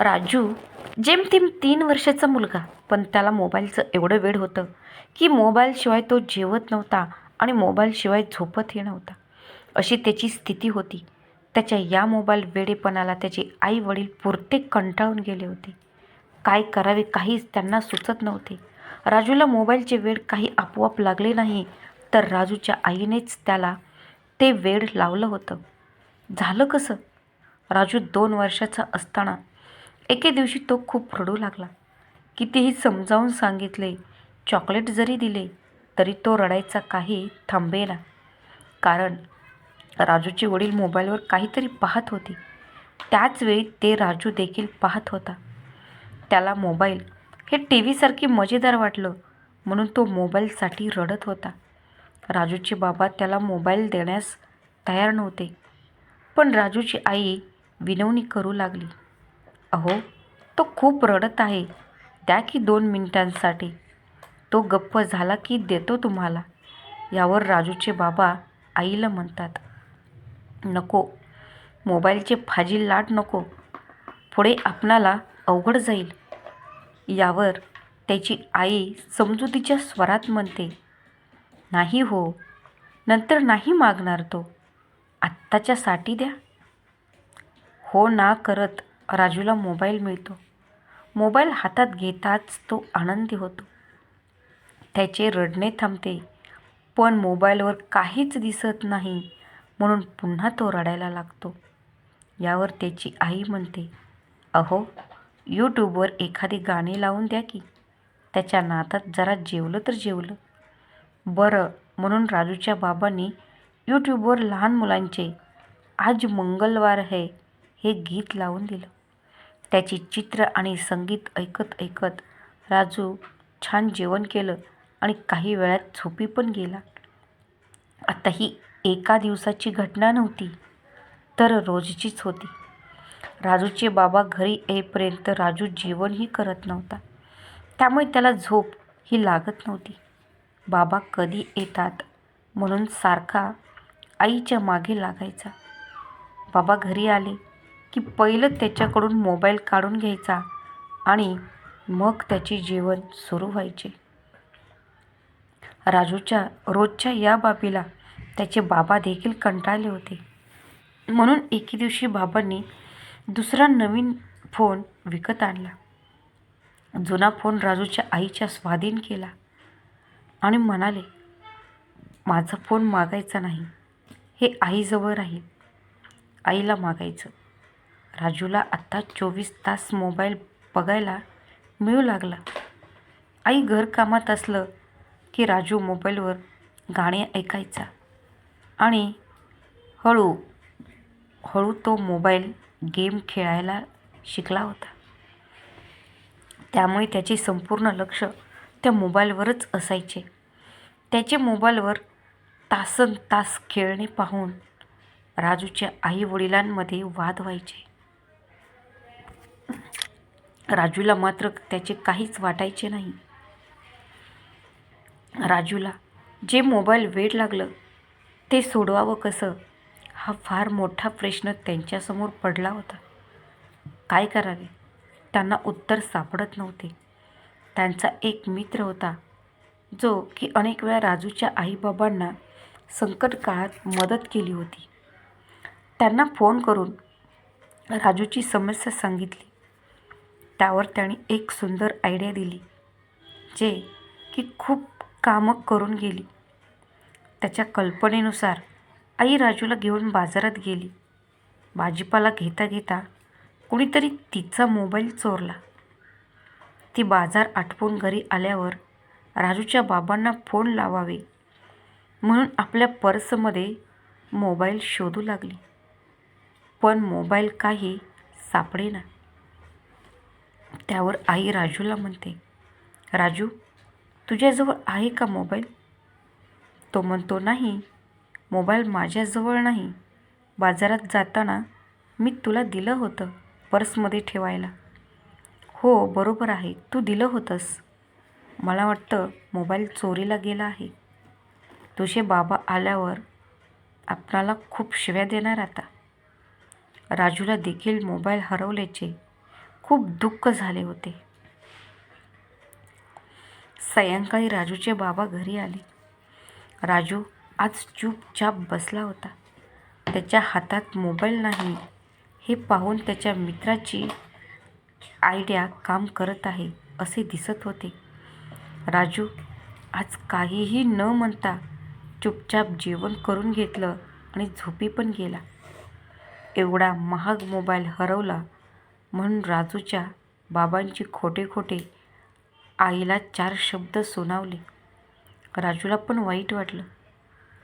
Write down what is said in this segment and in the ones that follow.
राजू जेमतेम तीन वर्षाचा मुलगा पण त्याला मोबाईलचं एवढं वेड होतं की मोबाईलशिवाय तो जेवत नव्हता आणि मोबाईलशिवाय झोपतही नव्हता. अशी त्याची स्थिती होती. त्याच्या या मोबाईल वेडेपणाला त्याचे आई वडील पुरते कंटाळून गेले होते. काय करावे काहीच त्यांना सुचत नव्हते. राजूला मोबाईलचे वेड काही आपोआप लागले नाही तर राजूच्या आईनेच त्याला ते वेड लावलं होतं. झालं कसं? राजू दोन वर्षाचा असताना एके दिवशी तो खूप रडू लागला. कितीही समजावून सांगितले चॉकलेट जरी दिले तरी तो रडायचा काही थांबेना. कारण राजूचे वडील मोबाईलवर काहीतरी पाहत होते. त्याच वेळी ते राजू देखील पाहत होता. त्याला मोबाईल हे टी व्हीसारखे मजेदार वाटलं म्हणून तो मोबाईलसाठी रडत होता. राजूचे बाबा त्याला मोबाईल देण्यास तयार नव्हते. पण राजूची आई विनवणी करू लागली. अहो तो खूप रडत आहे. द्या की दोन मिनिटांसाठी. तो गप्प झाला की देतो तुम्हाला. यावर राजूचे बाबा आईला म्हणतात नको. मोबाईलचे फाजील लाट नको. पुढे आपणाला अवघड जाईल. यावर त्याची आई समजुतीच्या स्वरात म्हणते नाही हो. नंतर नाही मागणार तो. आत्ताच्यासाठी द्या. हो ना करत. राजूला मोबाईल मिळतो. मोबाईल हातात घेताच तो आनंदी होतो. त्याचे रडणे थांबते पण मोबाईलवर काहीच दिसत नाही म्हणून पुन्हा तो रडायला लागतो. यावर त्याची आई म्हणते अहो यूट्यूबवर एखादी गाणी लावून द्या की त्याच्या नातात जरा जेवलं तर जेवलं. बरं म्हणून राजूच्या बाबांनी यूट्यूबवर लहान मुलांचे आज मंगलवार है हे गीत लावून दिलं. त्याची चित्र आणि संगीत ऐकत ऐकत राजू छान जेवण केलं आणि काही वेळात झोपी पण गेला. आता ही एका दिवसाची घटना नव्हती तर रोजचीच होती. राजूचे बाबा घरी येईपर्यंत राजू जेवणही करत नव्हता. त्यामुळे त्याला झोप ही लागत नव्हती. बाबा कधी येतात म्हणून सारखा आईच्या मागे लागायचा. बाबा घरी आले की पहिलं त्याच्याकडून मोबाईल काढून घ्यायचा आणि मग त्याचे जेवण सुरू व्हायचे. राजूच्या रोजच्या या बाबीला त्याचे बाबा देखील कंटाळले होते. म्हणून एके दिवशी बाबांनी दुसरा नवीन फोन विकत आणला. जुना फोन राजूच्या आईच्या स्वाधीन केला आणि म्हणाले माझा फोन मागायचा नाही. हे आईजवळ राहील. आईला मागायचं. राजूला आत्ता चोवीस तास मोबाईल बघायला मिळू लागला. आई घरकामात असलं की राजू मोबाईलवर गाणे ऐकायचा आणि हळू हळू तो मोबाईल गेम खेळायला शिकला होता. त्यामुळे त्याचे संपूर्ण लक्ष त्या मोबाईलवरच असायचे. त्याचे मोबाईलवर तासन तास खेळणे पाहून राजूच्या आई वडिलांमध्ये वाद व्हायचे. राजूला मात्र त्याचे काहीच वाटायचे नाही. राजूला जे मोबाईल वेड लागलं ते सोडवावं कसं? हा फार मोठा प्रश्न त्यांच्यासमोर पडला होता. काय करावे? त्यांना उत्तर सापडत नव्हते. त्यांचा एक मित्र होता जो की अनेक वेळा राजूच्या आईबाबांना संकट काळात मदत केली होती. त्यांना फोन करून राजूची समस्या सांगितली. त्यावर त्याने एक सुंदर आयडिया दिली जे की खूप कामं करून गेली. त्याच्या कल्पनेनुसार आई राजूला घेऊन बाजारात गेली. भाजीपाला घेता घेता कुणीतरी तिचा मोबाईल चोरला. ती बाजार आटपून घरी आल्यावर राजूच्या बाबांना फोन लावावे म्हणून आपल्या पर्समध्ये मोबाईल शोधू लागली. पण मोबाईल काही सापडेना. त्यावर आई राजूला म्हणते राजू तुझ्याजवळ आहे का मोबाईल? तो म्हणतो नाही मोबाईल माझ्याजवळ नाही. बाजारात जाताना मी तुला दिलं होतं पर्समध्ये ठेवायला. हो बरोबर आहे. तू दिलं होतंस. मला वाटतं मोबाईल चोरीला गेला आहे. तुझे बाबा आल्यावर आपणाला खूप शिव्या देणार आता. राजूला देखील मोबाईल हरवल्याचे खूप दुःख झाले होते. सायंकाळी राजूचे बाबा घरी आले. राजू आज चुपचाप बसला होता. त्याच्या हातात मोबाईल नाही. हे पाहून त्याच्या मित्राची आयडिया काम करत आहे असे दिसत होते. राजू आज काहीही न म्हणता चुपचाप जेवण करून घेतलं आणि झोपी पण गेला. एवढा महाग मोबाईल हरवला म्हणून राजूच्या बाबांची खोटे खोटे आईला चार शब्द सुनावले. राजूला पण वाईट वाटलं.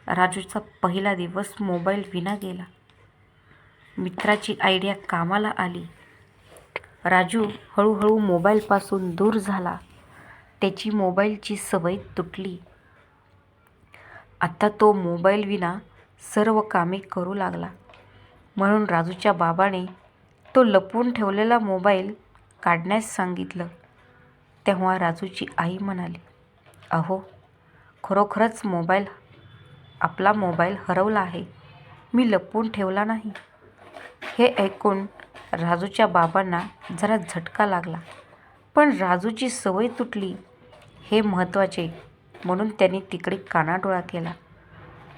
राजूचा पहिला दिवस मोबाईल विना गेला. मित्राची आयडिया कामाला आली. राजू हळूहळू मोबाईलपासून दूर झाला. त्याची मोबाईलची सवय तुटली. आता तो मोबाईल विना सर्व कामे करू लागला. म्हणून राजूच्या बाबाने तो लपवून ठेवलेला मोबाईल काढण्यास सांगितलं. तेव्हा राजूची आई म्हणाली अहो खरोखरच मोबाईल आपला मोबाईल हरवला आहे. मी लपवून ठेवला नाही. हे ऐकून राजूच्या बाबांना जरा झटका लागला. पण राजूची सवय तुटली हे महत्त्वाचे म्हणून त्यांनी तिकडे कानाडोळा केला.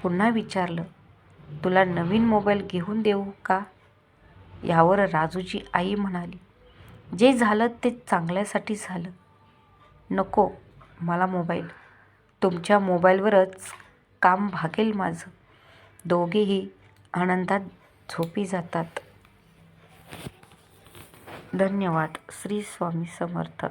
पुन्हा विचारलं तुला नवीन मोबाईल घेऊन देऊ का? यावर राजूची आई म्हणाली जे झालं ते चांगल्यासाठी झालं. नको मला मोबाईल. तुमच्या मोबाईलवरच काम भागेल माझं. दोघेही आनंदात झोपी जातात. धन्यवाद श्री स्वामी समर्थ.